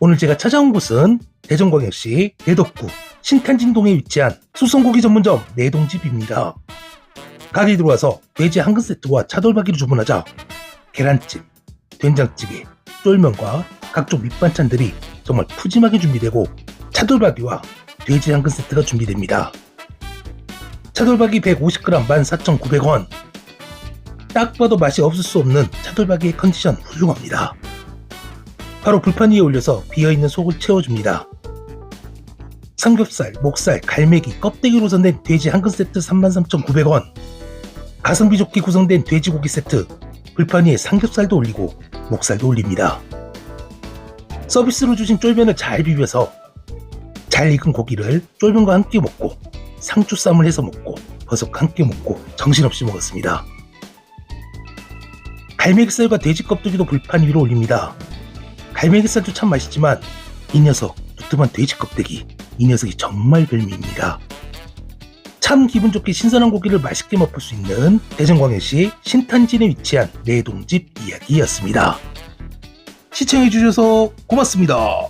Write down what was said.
오늘 제가 찾아온 곳은 대전광역시 대덕구 신탄진동에 위치한 수성고기 전문점 내동집입니다. 가게 들어와서 돼지 한근 세트와 차돌박이를 주문하자 계란찜, 된장찌개, 쫄면과 각종 밑반찬들이 정말 푸짐하게 준비되고 차돌박이와 돼지 한근 세트가 준비됩니다. 차돌박이 150g 14,900원 딱 봐도 맛이 없을 수 없는 차돌박이의 컨디션 훌륭합니다. 바로 불판 위에 올려서 비어있는 속을 채워줍니다. 삼겹살, 목살, 갈매기, 껍데기로 선된 돼지 한근 세트 33,900원 가성비 좋게 구성된 돼지고기 세트 불판 위에 삼겹살도 올리고 목살도 올립니다. 서비스로 주신 쫄면을 잘 비벼서 잘 익은 고기를 쫄면과 함께 먹고 상추쌈을 해서 먹고 버섯과 함께 먹고 정신없이 먹었습니다. 갈매기살과 돼지 껍데기도 불판 위로 올립니다. 갈매기살도 참 맛있지만 이 녀석 두툼한 돼지 껍데기 이 녀석이 정말 별미입니다. 참 기분 좋게 신선한 고기를 맛있게 맛볼 수 있는 대전광역시 신탄진에 위치한 내동집 이야기였습니다. 시청해주셔서 고맙습니다.